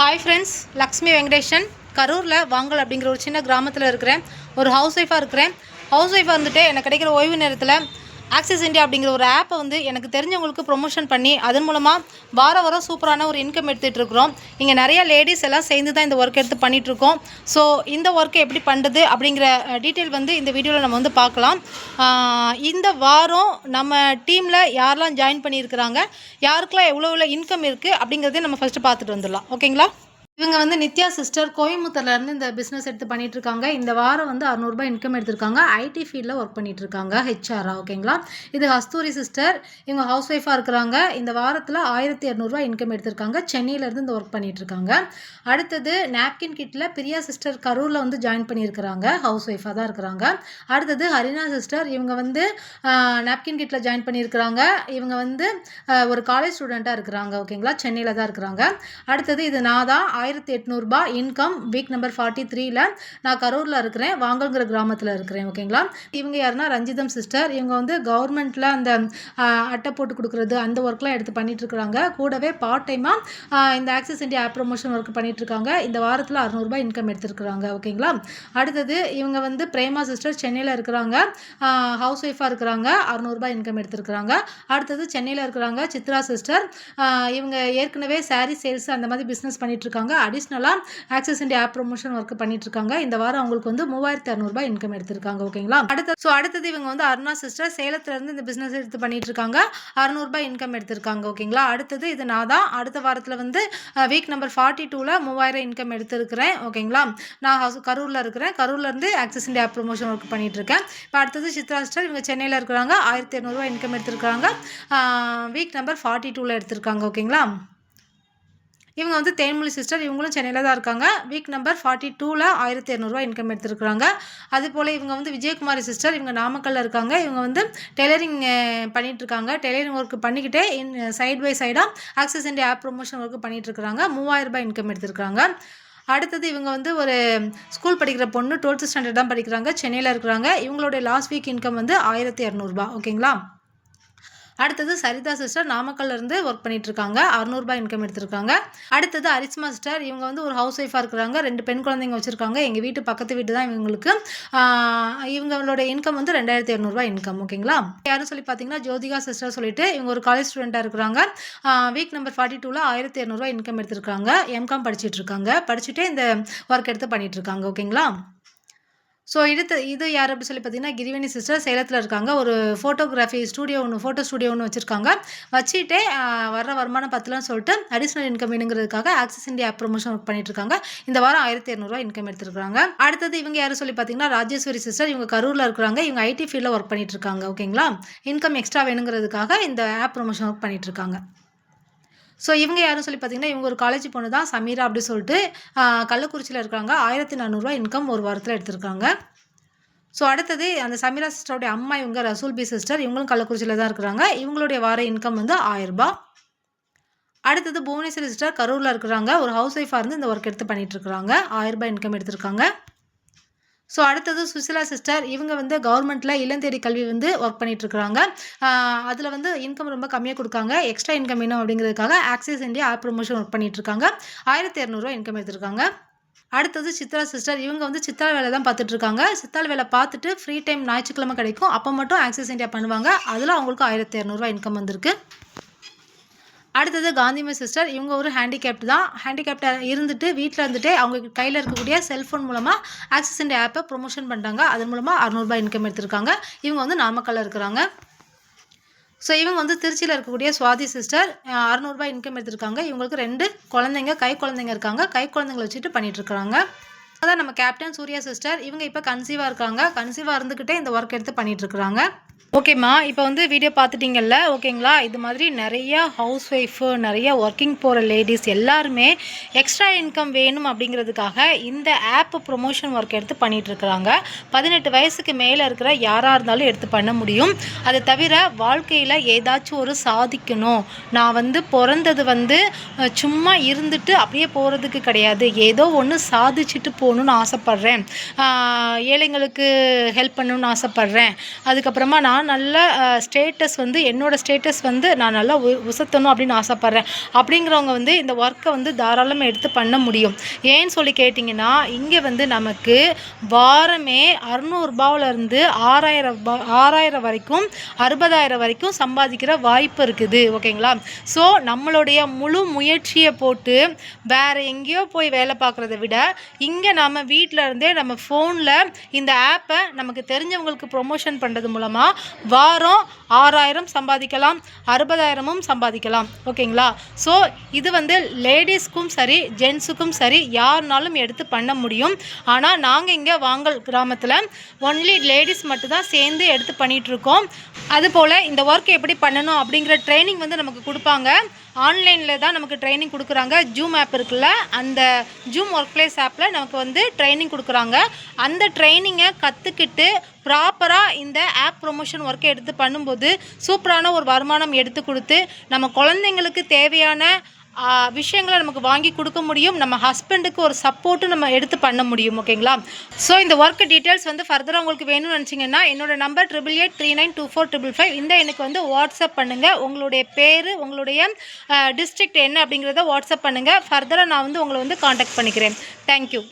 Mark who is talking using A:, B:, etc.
A: Hi friends Lakshmi Venkatesan கரூரில் வாங்கல் அப்படிங்கிற ஒரு சின்ன கிராமத்தில் இருக்கிறேன். ஒரு ஹவுஸ் ஒய்ஃபாக இருக்கிறேன். ஹவுஸ் ஒய்ஃபாக இருந்துட்டு எனக்கு கிடைக்கிற ஓய்வு நேரத்தில் ஆக்சிஸ் இந்தியா அப்படிங்கிற ஒரு ஆப்பை வந்து எனக்கு தெரிஞ்சவங்களுக்கு ப்ரொமோஷன் பண்ணி அதன் மூலமாக வார வாரம் சூப்பரான ஒரு இன்கம் எடுத்துகிட்டு இருக்கிறோம் இங்கே நிறைய லேடிஸ் எல்லாம் சேர்ந்து தான் இந்த ஒர்க் எடுத்து பண்ணிகிட்ருக்கோம் ஸோ இந்த ஒர்க்கை எப்படி பண்ணுறது அப்படிங்கிற டீட்டெயில் வந்து இந்த வீடியோவில் நம்ம வந்து பார்க்கலாம். இந்த வாரம் நம்ம டீமில் யாரெல்லாம் ஜாயின் பண்ணியிருக்கிறாங்க யாருக்கெல்லாம் எவ்வளோ எவ்வளோ இன்கம் இருக்குது அப்படிங்கிறதையும் நம்ம ஃபஸ்ட்டு பார்த்துட்டு வந்துடலாம். ஓகேங்களா இவங்க வந்து நித்யா சிஸ்டர் கோயம்புத்தூர்லேருந்து இந்த பிஸ்னஸ் எடுத்து பண்ணிகிட்டு இருக்காங்க இந்த வாரம் வந்து அறநூறுபா இன்கம் எடுத்திருக்காங்க. ஐடி ஃபீல்டில் ஒர்க் பண்ணிகிட்டு இருக்காங்க ஹெச்ஆரா ஓகேங்களா இது ஹஸ்தூரி சிஸ்டர். இவங்க ஹவுஸ் ஒய்ஃபாக இருக்கிறாங்க. இந்த வாரத்தில் ஆயிரத்தி இரநூறுவா இன்கம் எடுத்திருக்காங்க. சென்னையிலேருந்து இந்த ஒர்க் பண்ணிகிட்டு இருக்காங்க அடுத்தது நாப்கின் கிட்டில் பிரியா சிஸ்டர் கரூரில் வந்து ஜாயின் பண்ணியிருக்கிறாங்க. ஹவுஸ் ஒய்ஃபாக தான் இருக்கிறாங்க. அடுத்தது ஹரினா சிஸ்டர். இவங்க வந்து நாப்கின் கிட்டில் ஜாயின் பண்ணியிருக்கிறாங்க. இவங்க வந்து ஒரு காலேஜ் ஸ்டூடெண்ட்டாக இருக்கிறாங்க ஓகேங்களா சென்னையில் தான் இருக்கிறாங்க. அடுத்தது இது நான் தான். ஆயிரத்தி எட்நூறுபா இன்கம் வீக் நம்பர் ஃபார்ட்டி த்ரீல நான் கரூரில் இருக்கிறேன் வாங்கங்கிற கிராமத்தில் இருக்கிறேன் ஓகேங்களா இவங்க யாருன்னா ரஞ்சிதம் சிஸ்டர் இவங்க வந்து கவர்மெண்ட்டில் அந்த அட்டை போட்டு கொடுக்குறது அந்த ஒர்க்லாம் எடுத்து பண்ணிட்டு இருக்கிறாங்க. கூடவே பார்ட் டைமாக இந்த Axis India app promotion work பண்ணிட்டு இருக்காங்க. இந்த வாரத்தில் அறநூறுபா இன்கம் எடுத்திருக்கிறாங்க ஓகேங்களா அடுத்தது இவங்க வந்து பிரேமா சிஸ்டர் சென்னையில் இருக்கிறாங்க. ஹவுஸ் ஒய்ஃபாக இருக்கிறாங்க. அறநூறுபா இன்கம் எடுத்திருக்கிறாங்க. அடுத்தது சென்னையில் இருக்கிறாங்க சித்ரா சிஸ்டர் இவங்க ஏற்கனவே சாரீ சேல்ஸ் அந்த மாதிரி பிஸ்னஸ் பண்ணிட்டு இருக்காங்க. அடிஷ்னலாக Axis India app promotion work பண்ணிட்டு இருக்காங்க இந்த வாரம் அவங்களுக்கு வந்து மூவாயிரத்தி அறுநூறுபா இன்கம் எடுத்திருக்காங்க. ஓகேங்களா? அடுத்த ஸோ அடுத்தது இவங்க வந்து அருணா சிஸ்டர் சேலத்துல இருந்து இந்த பிஸ்னஸ் எடுத்து பண்ணிட்டு இருக்காங்க அறுநூறுபா இன்கம் எடுத்திருக்காங்க. ஓகேங்களா? அடுத்தது இது நான் தான். அடுத்த வாரத்தில் வந்து வீக் நம்பர் ஃபார்ட்டி டூவில் மூவாயிரம் இன்கம் எடுத்திருக்கிறேன். ஓகேங்களா? நான் கரூரில் இருக்கிறேன். கரூர்லேருந்து Axis India app promotion work பண்ணிட்டு இருக்கேன் இப்போ அடுத்தது சித்ரா சிஸ்டர் இவங்க சென்னையில் இருக்கிறாங்க. ஆயிரத்தி இரநூறுவா இன்கம் எடுத்திருக்காங்க வீக் நம்பர் ஃபார்ட்டி டூவில் எடுத்திருக்காங்க. ஓகேங்களா? இவங்க வந்து தேன்மொழி சிஸ்டர் இவங்களும் சென்னையில் தான் இருக்காங்க. வீக் நம்பர் ஃபார்ட்டி டூவில் ஆயிரத்தி இரநூறுவா இன்கம் எடுத்துருக்குறாங்க. அது போல் இவங்க வந்து விஜயகுமாரி சிஸ்டர் இவங்க நாமக்கல்லில் இருக்காங்க. இவங்க வந்து டெய்லரிங் பண்ணிகிட்டு இருக்காங்க டெய்லரிங் ஒர்க் பண்ணிக்கிட்டே இன் சைட் பை சைடாக Axis India app promotion work பண்ணிகிட்ருக்குறாங்க இருக்காங்க ரூபாய் இன்கம் எடுத்துருக்காங்க அடுத்தது இவங்க வந்து ஒரு ஸ்கூல் படிக்கிற பொண்ணு டுவெல்த் ஸ்டாண்டர்ட் தான் படிக்கிறாங்க. சென்னையில் இருக்கிறாங்க. இவங்களுடைய லாஸ்ட் வீக் இன்கம் வந்து ஆயிரத்தி இரநூறுபா ஓகேங்களா அடுத்தது சரிதா சிஸ்டர் நாமக்கல்ல இருந்து ஒர்க் பண்ணிட்டு இருக்காங்க அறுநூறுபா இன்கம் எடுத்திருக்காங்க. அடுத்தது அரிஸ்மா சிஸ்டர் இவங்க வந்து ஒரு ஹவுஸ் ஒய்ஃபாக இருக்கிறாங்க. ரெண்டு பெண் குழந்தைங்க வச்சிருக்காங்க. எங்கள் வீட்டு பக்கத்து வீட்டு தான் இவங்களுக்கு. இவங்களோட இன்கம் வந்து ரெண்டாயிரத்தி இரநூறுபா இன்கம் ஓகேங்களா யாரும் சொல்லி பார்த்தீங்கன்னா ஜோதிகா சிஸ்டர் சொல்லிட்டு இவங்க ஒரு காலேஜ் ஸ்டூடெண்ட்டாக இருக்கிறாங்க. வீக் நம்பர் ஃபார்ட்டி டூவில் ஆயிரத்தி இரநூறுவா இன்கம் எடுத்திருக்காங்க. எம்காம் படிச்சிட்டு இருக்காங்க படிச்சுட்டு இந்த ஒர்க் எடுத்து பண்ணிட்டு இருக்காங்க ஓகேங்களா ஸோ இது இது யார் அப்படி சொல்லி பார்த்தீங்கன்னா கிரிவேணி சிஸ்டர் சேலத்தில் இருக்காங்க. ஒரு ஃபோட்டோகிராஃபி ஸ்டூடியோ ஒன்று ஃபோட்டோ ஸ்டூடியோ ஒன்று வச்சுருக்காங்க. வச்சுட்டே வர்ற வருமானம் பத்தலாம் சொல்லிட்டு additional income வேணுங்கிறதுக்காக Axis India app promotion work பண்ணிட்டு இருக்காங்க. இந்த வாரம் ஆயிரத்தி இரநூறுவா இன்கம் எடுத்துருக்காங்க அடுத்தது இவங்க யாரும் சொல்லி பார்த்தீங்கன்னா ராஜேஸ்வரி சிஸ்டர் இவங்க கரூரில் இருக்கிறாங்க. இவங்க ஐடி ஃபீல்டில் ஒர்க் பண்ணிட்டு இருக்காங்க. ஓகேங்களா இன்கம் எக்ஸ்ட்ரா வேணுங்கிறதுக்காக இந்த ஆப் ப்ரொமோஷன் ஒர்க் பண்ணிட்டு இருக்காங்க. ஸோ இவங்க யாரும் சொல்லி பார்த்தீங்கன்னா இவங்க ஒரு காலேஜ் பொண்ணு தான் சமீரா அப்படி சொல்லிட்டு கள்ளக்குறிச்சியில் இருக்காங்க ஆயிரத்தி நானூறுரூவா இன்கம் ஒரு வாரத்தில் எடுத்திருக்காங்க. ஸோ அடுத்தது அந்த சமீரா சிஸ்டருடைய அம்மா இவங்க ரசூல் பி சிஸ்டர் இவங்களும் கள்ளக்குறிச்சியில் தான் இருக்கிறாங்க. இவங்களுடைய வார இன்கம் வந்து ஆயிரரூபா. அடுத்தது புவனேஸ்வரி சிஸ்டர் கரூரில் இருக்கிறாங்க. ஒரு ஹவுஸ் ஒய்ஃபாக இருந்து இந்த ஒர்க் எடுத்து பண்ணிகிட்டு இருக்கிறாங்க. ஆயிரரூபா இன்கம் எடுத்திருக்காங்க. ஸோ அடுத்தது சுசிலா சிஸ்டர் இவங்க வந்து கவர்மெண்ட்டில் இளந்தேடி கல்வி வந்து ஒர்க் பண்ணிகிட்ருக்குறாங்க அதில் வந்து இன்கம் ரொம்ப கம்மியாக கொடுக்காங்க. எக்ஸ்ட்ரா இன்கம் வேணும் அப்படிங்கிறதுக்காக Axis India app promotion work பண்ணிகிட்ருக்காங்க ஆயிரத்தி இரநூறுவா இன்கம் எடுத்திருக்காங்க. அடுத்தது சித்ரா சிஸ்டர் இவங்க வந்து சித்தாள் வேலை தான் பார்த்துட்ருக்காங்க சித்தாள் வேலை பார்த்துட்டு ஃப்ரீ டைம் ஞாயிற்றுக்கிழமை கிடைக்கும். அப்போ மட்டும் ஆக்சிஸ் இந்தியா பண்ணுவாங்க. அதில் அவங்களுக்கு ஆயிரத்தி இரநூறுவா இன்கம் வந்திருக்கு. அடுத்தது காந்திமதி சிஸ்டர் இவங்க ஒரு ஹேண்டிகேப்ட் தான். ஹேண்டிகேப்டாக இருந்துட்டு வீட்டில் இருந்துட்டு அவங்க கையில் இருக்கக்கூடிய செல்ஃபோன் மூலமாக ஆக்சிஸ் இண்டியா ஆப்பை ப்ரொமோஷன் பண்ணுறாங்க அதன் மூலமாக அறநூறுபா இன்கம் எடுத்திருக்காங்க. இவங்க வந்து நாமக்கல்லில் இருக்கிறாங்க. ஸோ இவங்க வந்து திருச்சியில் இருக்கக்கூடிய சுவாதி சிஸ்டர் அறநூறுபா இன்கம் எடுத்திருக்காங்க. இவங்களுக்கு ரெண்டு குழந்தைங்க கை குழந்தைங்க இருக்காங்க. கை குழந்தைங்கள வச்சுட்டு பண்ணிகிட்ருக்குறாங்க அதான் நம்ம கேப்டன் சூர்யா சிஸ்டர் இவங்க இப்போ கன்சீவாக இருக்காங்க. கன்சீவாக இருந்துக்கிட்டே இந்த ஒர்க் எடுத்து பண்ணிகிட்ருக்குறாங்க ஓகேம்மா இப்போ வந்து வீடியோ பார்த்துட்டிங்கல்ல ஓகேங்களா? இது மாதிரி நிறைய ஹவுஸ் ஒய்ஃபு நிறைய ஒர்க்கிங் போகிற லேடிஸ் எல்லாருமே எக்ஸ்ட்ரா இன்கம் வேணும் அப்படிங்கிறதுக்காக இந்த ஆப் ப்ரொமோஷன் ஒர்க் எடுத்து பண்ணிகிட்ருக்குறாங்க பதினெட்டு வயசுக்கு மேலே இருக்கிற யாராக இருந்தாலும் எடுத்து பண்ண முடியும். அதை தவிர வாழ்க்கையில் ஏதாச்சும் ஒரு சாதிக்கணும். நான் வந்து பிறந்தது வந்து சும்மா இருந்துட்டு அப்படியே போகிறதுக்கு கிடையாது. ஏதோ ஒன்று சாதிச்சுட்டு போகணுன்னு ஆசைப்பட்றேன். ஏழைங்களுக்கு ஹெல்ப் பண்ணணும்னு ஆசைப்பட்றேன். அதுக்கப்புறமா நான் நான் நல்ல ஸ்டேட்டஸ் வந்து என்னோடய ஸ்டேட்டஸ் வந்து நான் நல்லா உ உசத்தணும் அப்படின்னு ஆசைப்பட்றேன். அப்படிங்கிறவங்க வந்து இந்த ஒர்க்கை வந்து தாராளமாக எடுத்து பண்ண முடியும். ஏன்னு சொல்லி கேட்டிங்கன்னா இங்கே வந்து நமக்கு வாரமே அறநூறுபாவிலேருந்து ஆறாயிரம் ரூபா ஆறாயிரம் வரைக்கும் அறுபதாயிரம் வரைக்கும் சம்பாதிக்கிற வாய்ப்பு இருக்குது. ஓகேங்களா? ஸோ நம்மளுடைய முழு முயற்சியை போட்டு வேறு எங்கேயோ போய் வேலை பார்க்குறத விட இங்கே நம்ம வீட்டில் இருந்தே நம்ம ஃபோனில் இந்த ஆப்பை நமக்கு தெரிஞ்சவங்களுக்கு ப்ரொமோஷன் பண்ணுறது மூலமாக வாரம் ஆறாயிரம் சம்பாதிக்கலாம் அறுபதாயிரமும் சம்பாதிக்கலாம். ஓகேங்களா? ஸோ இது வந்து லேடிஸ்க்கும் சரி ஜென்ஸுக்கும் சரி யாருனாலும் எடுத்து பண்ண முடியும். ஆனால் நாங்கள் இங்கே வாங்கல் கிராமத்தில் ஒன்லி லேடிஸ் மட்டும்தான் சேர்ந்து எடுத்து பண்ணிகிட்டு இருக்கோம். அதுபோல் இந்த ஒர்க் எப்படி பண்ணணும் அப்படிங்கிற ட்ரைனிங் வந்து நமக்கு கொடுப்பாங்க. ஆன்லைனில் தான் நமக்கு ட்ரைனிங் கொடுக்குறாங்க. ஜூம் ஆப் இருக்குல்ல அந்த ஜூம் ஒர்க் பிளேஸ் ஆப்பில் நமக்கு வந்து ட்ரைனிங் கொடுக்குறாங்க. அந்த ட்ரைனிங்கை கற்றுக்கிட்டு ப்ராப்பராக இந்த ஆப் ப்ரொமோஷன் ஒர்க்கை எடுத்து பண்ணும்போது சூப்பரான ஒரு வருமானம் எடுத்து கொடுத்து நம்ம குழந்தைங்களுக்கு தேவையான விஷயங்களை நமக்கு வாங்கி கொடுக்க முடியும். நம்ம ஹஸ்பண்டுக்கு ஒரு சப்போர்ட்டும் நம்ம எடுத்து பண்ண முடியும் ஓகேங்களா? ஸோ இந்த ஒர்க் டீட்டெயில்ஸ் வந்து ஃபர்தராக உங்களுக்கு வேணும்னு நினச்சிங்கன்னா என்னோட number triple eight three nine two four triple five இந்த எனக்கு வந்து வாட்ஸ்அப் பண்ணுங்கள் உங்களுடைய பேர் உங்களுடைய டிஸ்ட்ரிக்ட் என்ன அப்படிங்கிறத வாட்ஸ்அப் பண்ணுங்கள் ஃபர்தராக நான் வந்து உங்களை வந்து காண்டாக்ட் பண்ணிக்கிறேன். தேங்க்யூ